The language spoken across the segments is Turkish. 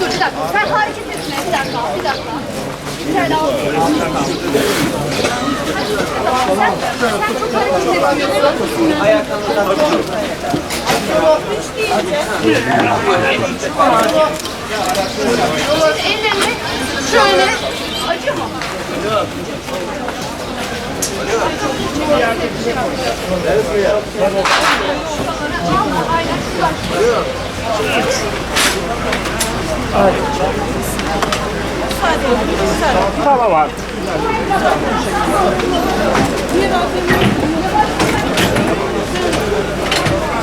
Dur bir dakika. Sen hareket etme. Bir dakika. Bir dakika. Bir tane alayım. Sen, sen çok hareket etmiyorsun. Üç değil. Şimdi ellerini şöyle. Acıyor mu? Aynen. Tamam abi.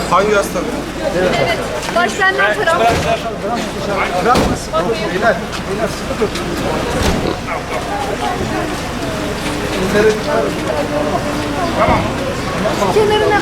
Hangi hasta? Evet. Baş benden taraf. Bırak mısın? Beyler, beyler sıkı tutun. Tamam. Kenarına.